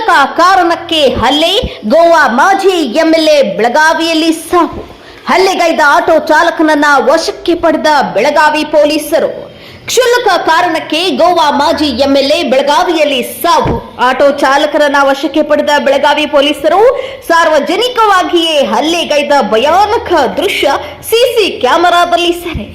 ಕ್ಷುಲ್ಲಕ ಕಾರಣಕ್ಕೆ ಹಲ್ಲೆ. ಗೋವಾ ಮಾಜಿ ಎಂಎಲ್ಎ ಬೆಳಗಾವಿಯಲ್ಲಿ ಸಾವು. ಹಲ್ಲೆಗೈದ ಆಟೋ ಚಾಲಕನನ್ನ ವಶಕ್ಕೆ ಪಡೆದ ಬೆಳಗಾವಿ ಪೊಲೀಸರು. ಕ್ಷುಲ್ಲಕ ಕಾರಣಕ್ಕೆ ಗೋವಾ ಮಾಜಿ ಎಂಎಲ್ಎ ಬೆಳಗಾವಿಯಲ್ಲಿ ಸಾವು. ಆಟೋ ಚಾಲಕರನ್ನ ವಶಕ್ಕೆ ಪಡೆದ ಬೆಳಗಾವಿ ಪೊಲೀಸರು ಸಾರ್ವಜನಿಕವಾಗಿಯೇ ಹಲ್ಲೆಗೈದ ಭಯಾನಕ ದೃಶ್ಯ ಸಿಸಿ ಕ್ಯಾಮೆರಾದಲ್ಲಿ ಸೆರೆ.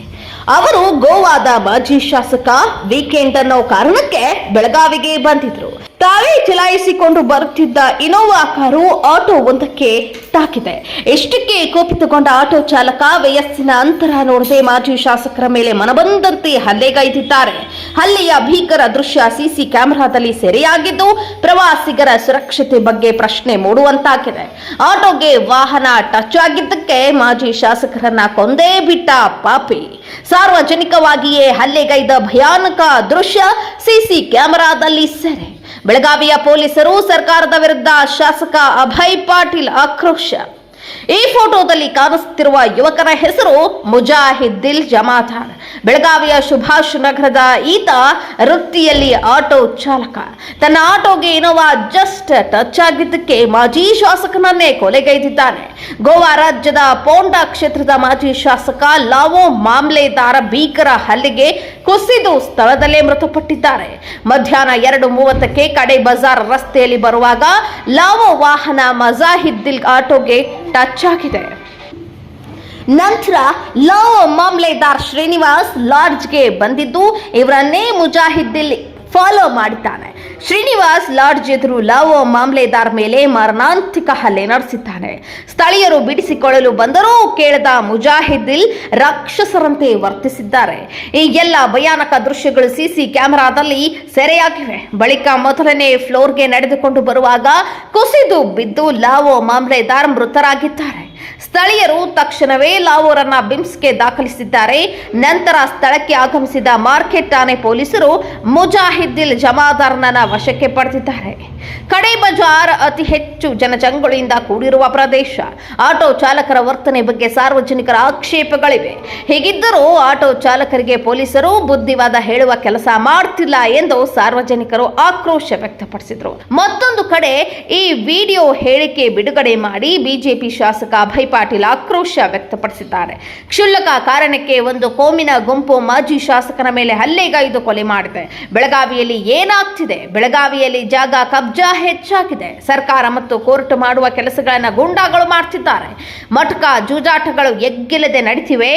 ಅವರು ಗೋವಾದ ಮಾಜಿ ಶಾಸಕ ವೀಕೆಂಡ್ ಅನ್ನೋ ಕಾರಣಕ್ಕೆ ಬೆಳಗಾವಿಗೆ ಬಂದಿದ್ರು. ತಾವೇ ಚಲಾಯಿಸಿಕೊಂಡು ಬರುತ್ತಿದ್ದ ಇನೋವಾ ಕಾರು ಆಟೋ ಒಂದಕ್ಕೆ ತಾಕಿದೆ. ಎಷ್ಟಕ್ಕೆ ಕೋಪಿತಗೊಂಡ ಆಟೋ ಚಾಲಕ ವಯಸ್ಸಿನ ಅಂತರ ನೋಡದೆ ಮಾಜಿ ಶಾಸಕರ ಮೇಲೆ ಮನಬಂದಂತೆ ಹಲ್ಲೆಗೈದಿದ್ದಾರೆ. ಹಲ್ಲೆಯ ಭೀಕರ ದೃಶ್ಯ ಸಿಸಿ ಕ್ಯಾಮೆರಾದಲ್ಲಿ ಸೆರೆಯಾಗಿದ್ದು, ಪ್ರವಾಸಿಗರ ಸುರಕ್ಷತೆ ಬಗ್ಗೆ ಪ್ರಶ್ನೆ ಮೂಡುವಂತಾಗಿದೆ. ಆಟೋಗೆ ವಾಹನ ಟಚ್ ಆಗಿದ್ದಕ್ಕೆ ಮಾಜಿ ಶಾಸಕರನ್ನ ಕೊಂದೇ ಬಿಟ್ಟ ಪಾಪಿ. ಸಾರ್ವಜನಿಕವಾಗಿಯೇ ಹಲ್ಲೆಗೈದ ಭಯಾನಕ ದೃಶ್ಯ ಸಿಸಿ ಕ್ಯಾಮೆರಾದಲ್ಲಿ ಸೆರೆ. ಬೆಳಗಾವಿಯ ಪೊಲೀಸರು ಸರ್ಕಾರದ ವಿರುದ್ಧ ಶಾಸಕ ಅಭಯ್ ಪಾಟೀಲ್ ಆಕ್ರೋಶ. ಈ ಫೋಟೋದಲ್ಲಿ ಕಾಣಿಸುತ್ತಿರುವ ಯುವಕರ ಹೆಸರು ಮುಜಾಹಿದ್ದಿಲ್ ಜಮಾದಾರ್. ಬೆಳಗಾವಿಯ ಸುಭಾಷ್ ನಗರದ ಈತ ವೃತ್ತಿಯಲ್ಲಿ ಆಟೋ ಚಾಲಕ. ತನ್ನ ಆಟೋಗೆ ಇನೋವಾ ಜಸ್ಟ್ ಟಚ್ ಆಗಿದ್ದಕ್ಕೆ ಮಾಜಿ ಶಾಸಕನನ್ನೇ ಕೊಲೆಗೈದಿದ್ದಾನೆ. ಗೋವಾ ರಾಜ್ಯದ ಪೋಂಡಾ ಕ್ಷೇತ್ರದ ಮಾಜಿ ಶಾಸಕ ಲಾವೋ ಮಾಮ್ಲೆದಾರ ಭೀಕರ ಹಲ್ಲಿಗೆ ಕುಸಿದು ಸ್ಥಳದಲ್ಲೇ ಮೃತಪಟ್ಟಿದ್ದಾರೆ. ಮಧ್ಯಾಹ್ನ ಎರಡು ಮೂವತ್ತಕ್ಕೆ ಕಡೆ ಬಜಾರ್ ರಸ್ತೆಯಲ್ಲಿ ಬರುವಾಗ ಲಾವೋ ವಾಹನ ಮಜಾಹಿದ್ದಿಲ್ ಆಟೋಗೆ ಟಚ್ ಆಗಿದೆ. ನಂತರ ಲವ್ ಮಾಮ್ಲೆದಾರ್ ಶ್ರೀನಿವಾಸ್ ಲಾಡ್ಜ್ಗೆ ಬಂದಿದ್ದು, ಇವರನ್ನೇ ಮುಜಾಹಿದ್ದಿಲ್ ಫಾಲೋ ಮಾಡಿದ್ದಾನೆ. ಶ್ರೀನಿವಾಸ್ ಲಾಡ್ಜ್ ಎದುರು ಲಾವೋ ಮಾಮ್ಲೆದಾರ್ ಮೇಲೆ ಮಾರಣಾಂತಿಕ ಹಲ್ಲೆ ನಡೆಸಿದ್ದಾನೆ. ಸ್ಥಳೀಯರು ಬಿಡಿಸಿಕೊಳ್ಳಲು ಬಂದರೂ ಕೇಳದ ಮುಜಾಹಿದ್ದಿಲ್ ರಾಕ್ಷಸರಂತೆ ವರ್ತಿಸಿದ್ದಾರೆ. ಈ ಎಲ್ಲ ಭಯಾನಕ ದೃಶ್ಯಗಳು ಸಿಸಿ ಕ್ಯಾಮೆರಾದಲ್ಲಿ ಸೆರೆಯಾಗಿವೆ. ಬಳಿಕ ಮೊದಲನೇ ಫ್ಲೋರ್ಗೆ ನಡೆದುಕೊಂಡು ಬರುವಾಗ ಕುಸಿದು ಬಿದ್ದು ಲಾವೋ ಮಾಮ್ಲೆದಾರ್ ಮೃತರಾಗಿದ್ದಾರೆ. ಸ್ಥಳೀಯರು ತಕ್ಷಣವೇ ಲಾವೋರನ್ನ ಬಿಮ್ಸ್ಗೆ ದಾಖಲಿಸಿದ್ದಾರೆ. ನಂತರ ಸ್ಥಳಕ್ಕೆ ಆಗಮಿಸಿದ ಮಾರ್ಕೆಟ್ ಠಾಣೆ ಪೊಲೀಸರು ಮುಜಾಹಿದ್ದಿಲ್ ಜಮಾದಾರ್ನ ವಶಕ್ಕೆ ಪಡೆದಿದ್ದಾರೆ. ಕಡೆ ಬಜಾರ್ ಅತಿ ಹೆಚ್ಚು ಜನಜಂಗುಳಿಯಿಂದ ಕೂಡಿರುವ ಪ್ರದೇಶ. ಆಟೋ ಚಾಲಕರ ವರ್ತನೆ ಬಗ್ಗೆ ಸಾರ್ವಜನಿಕರ ಆಕ್ಷೇಪಗಳಿವೆ. ಹೀಗಿದ್ದರೂ ಆಟೋ ಚಾಲಕರಿಗೆ ಪೊಲೀಸರು ಬುದ್ಧಿವಾದ ಹೇಳುವ ಕೆಲಸ ಮಾಡ್ತಿಲ್ಲ ಎಂದು ಸಾರ್ವಜನಿಕರು ಆಕ್ರೋಶ ವ್ಯಕ್ತಪಡಿಸಿದರು. ಮತ್ತೊಂದು ಕಡೆ ಈ ವಿಡಿಯೋ ಹೇಳಿಕೆ ಬಿಡುಗಡೆ ಮಾಡಿ ಬಿಜೆಪಿ ಶಾಸಕ ಅಭಯ್ ಪಾಟೀಲ್ ಆಕ್ರೋಶ ವ್ಯಕ್ತಪಡಿಸಿದ್ದಾರೆ. ಕ್ಷುಲ್ಲಕ ಕಾರಣಕ್ಕೆ ಒಂದು ಕೋಮಿನ ಗುಂಪು ಮಾಜಿ ಶಾಸಕನ ಮೇಲೆ ಹಲ್ಲೆಗೈದು ಕೊಲೆ ಮಾಡಿದೆ. ಬೆಳಗಾವಿಯಲ್ಲಿ ಏನಾಗ್ತಿದೆ? ಬೆಳಗಾವಿಯಲ್ಲಿ ಜಾಗ ಕಬ್ಜಾ ಹೆಚ್ಚಾಗಿದೆ. ಸರ್ಕಾರ ಮತ್ತು ಕೋರ್ಟ್ ಮಾಡುವ ಕೆಲಸಗಳನ್ನು ಗೂಂಡಾಗಳು ಮಾಡ್ತಿದ್ದಾರೆ. ಮಟಕ ಜೂಜಾಟಗಳು ಎಗ್ಗಿಲ್ಲದೆ ನಡೀತಿವೆ.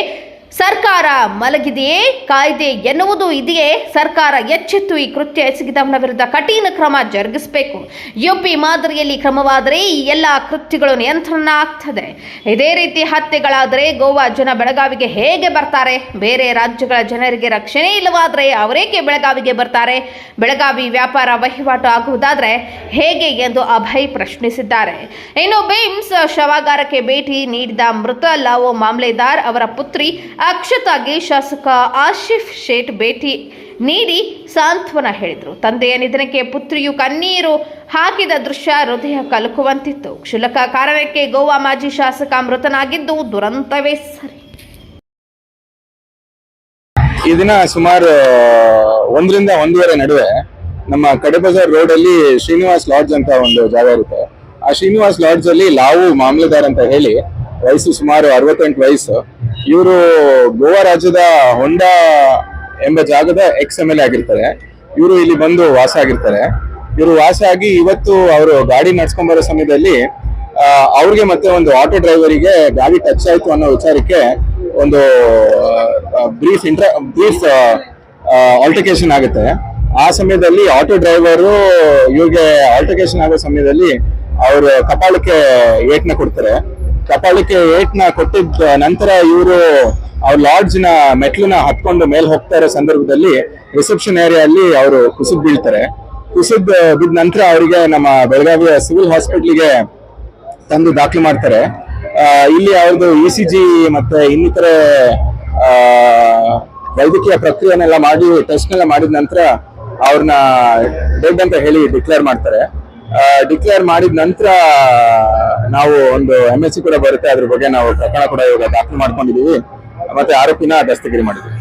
ಸರ್ಕಾರ ಮಲಗಿದೆಯೇ? ಕಾಯ್ದೆ ಎನ್ನುವುದು ಇದೆಯೇ? ಸರ್ಕಾರ ಎಚ್ಚೆತ್ತು ಈ ಕೃತ್ಯ ಎಸಗಿದವನ ವಿರುದ್ಧ ಕಠಿಣ ಕ್ರಮ ಜರುಗಿಸಬೇಕು. ಯುಪಿ ಮಾದರಿಯಲ್ಲಿ ಕ್ರಮವಾದರೆ ಈ ಎಲ್ಲ ಕೃತ್ಯಗಳು ನಿಯಂತ್ರಣ ಆಗ್ತದೆ. ಇದೇ ರೀತಿ ಹತ್ಯೆಗಳಾದರೆ ಗೋವಾ ಜನ ಬೆಳಗಾವಿಗೆ ಹೇಗೆ ಬರ್ತಾರೆ? ಬೇರೆ ರಾಜ್ಯಗಳ ಜನರಿಗೆ ರಕ್ಷಣೆ ಇಲ್ಲವಾದರೆ ಅವರೇಕೆ ಬೆಳಗಾವಿಗೆ ಬರ್ತಾರೆ? ಬೆಳಗಾವಿ ವ್ಯಾಪಾರ ವಹಿವಾಟು ಆಗುವುದಾದರೆ ಹೇಗೆ ಎಂದು ಅಭಯ್ ಪ್ರಶ್ನಿಸಿದ್ದಾರೆ. ಇನ್ನು ಬೇಮ್ಸ್ ಶವಾಗಾರಕ್ಕೆ ಭೇಟಿ ನೀಡಿದ ಮೃತ ಲಾವೋ ಮಾಮ್ಲೆದಾರ್ ಅವರ ಪುತ್ರಿ ಅಕ್ಷತಾಗೆ ಶಾಸಕ ಆಶಿಫ್ ಶೇಟ್ ಭೇಟಿ ನೀಡಿ ಸಾಂತ್ವನ ಹೇಳಿದರು. ತಂದೆಯ ನಿಧನಕ್ಕೆ ಪುತ್ರಿಯು ಕಣ್ಣೀರು ಹಾಕಿದ ದೃಶ್ಯ ಹೃದಯ ಕಲಕುವಂತಿತ್ತು. ಕ್ಷುಲಕ ಕಾರಣಕ್ಕೆ ಗೋವಾ ಮಾಜಿ ಶಾಸಕ ಮೃತನಾಗಿದ್ದು ದುರಂತವೇ ಸರಿ. ಈ ದಿನ ಸುಮಾರು ಒಂದರಿಂದ ಒಂದೂವರೆ ನಡುವೆ ನಮ್ಮ ಕಡೆಬಜಾರ್ ರೋಡ್ ಅಲ್ಲಿ ಶ್ರೀನಿವಾಸ್ ಲಾಡ್ಜ್ ಅಂತ ಒಂದು ಜಾಗ ಇರುತ್ತೆ. ಆ ಶ್ರೀನಿವಾಸ್ ಲಾಡ್ಜ್ ಅಲ್ಲಿ ಲಾವು ಮಾಮಲೆದಾರ್ ಅಂತ ಹೇಳಿ, ವಯಸ್ಸು ಸುಮಾರು ಅರವತ್ತೆಂಟು ವಯಸ್ಸು. ಇವರು ಗೋವಾ ರಾಜ್ಯದ ಹೊಂಡ ಎಂಬ ಜಾಗದ ಎಕ್ಸ್ ಎಂ ಎಲ್ ಆಗಿರ್ತಾರೆ. ಇವರು ಇಲ್ಲಿ ಬಂದು ವಾಸ ಆಗಿರ್ತಾರೆ. ಇವರು ವಾಸ ಆಗಿ ಇವತ್ತು ಅವರು ಗಾಡಿ ನಡ್ಸ್ಕೊಂಡ್ ಬರೋ ಸಮಯದಲ್ಲಿ ಅವ್ರಿಗೆ ಮತ್ತೆ ಒಂದು ಆಟೋ ಡ್ರೈವರಿಗೆ ಗಾಡಿ ಟಚ್ ಆಯ್ತು ಅನ್ನೋ ವಿಚಾರಕ್ಕೆ ಒಂದು ಬ್ರೀಫ್ ಇಂಟ್ರ ಬ್ರೀಫ್ ಆಲ್ಟಿಕೇಶನ್ ಆಗುತ್ತೆ. ಆ ಸಮಯದಲ್ಲಿ ಆಟೋ ಡ್ರೈವರು ಇವ್ರಿಗೆ ಆಲ್ಟಿಕೇಶನ್ ಆಗೋ ಸಮಯದಲ್ಲಿ ಅವರು ಕಪಾಳಕ್ಕೆ ಏಟ್ನ ಕೊಡ್ತಾರೆ. ಕಪಾಳಕ್ಕೆ ಏಟ್ನ ಕೊಟ್ಟಿದ್ದ ನಂತರ ಇವರು ಅವ್ರ ಲಾಡ್ಜ್ನ ಮೆಟ್ಲನ್ನ ಹತ್ಕೊಂಡು ಮೇಲೆ ಹೋಗ್ತಾ ಇರೋ ಸಂದರ್ಭದಲ್ಲಿ ರಿಸೆಪ್ಷನ್ ಏರಿಯಾದಲ್ಲಿ ಅವರು ಕುಸಿದ್ ಬೀಳ್ತಾರೆ. ಕುಸಿದ್ ಬಿದ್ದ ನಂತರ ಅವರಿಗೆ ನಮ್ಮ ಬೆಳಗಾವಿಯ ಸಿವಿಲ್ ಹಾಸ್ಪಿಟ್ಲಿಗೆ ತಂದು ದಾಖಲು ಮಾಡ್ತಾರೆ. ಇಲ್ಲಿ ಅವ್ರದ್ದು ಇ ಸಿ ಜಿ ಮತ್ತೆ ಇನ್ನಿತರೆ ವೈದ್ಯಕೀಯ ಪ್ರಕ್ರಿಯೆನೆಲ್ಲ ಮಾಡಿ, ಟೆಸ್ಟ್ನೆಲ್ಲ ಮಾಡಿದ ನಂತರ ಅವ್ರನ್ನ ಡೆಡ್ ಅಂತ ಹೇಳಿ ಡಿಕ್ಲೇರ್ ಮಾಡ್ತಾರೆ. ಡಿಕ್ಲೇರ್ ಮಾಡಿದ ನಂತರ ನಾವು ಒಂದು ಎಂ ಎಸ್ ಸಿ ಕೂಡ ಬರುತ್ತೆ. ಅದ್ರ ಬಗ್ಗೆ ನಾವು ಪ್ರಕರಣ ಕೂಡ ಇವಾಗ ದಾಖಲು ಮಾಡ್ಕೊಂಡಿದೀವಿ. ಮತ್ತೆ ಆರೋಪಿನ ದಸ್ತಗಿರಿ ಮಾಡಿದ್ವಿ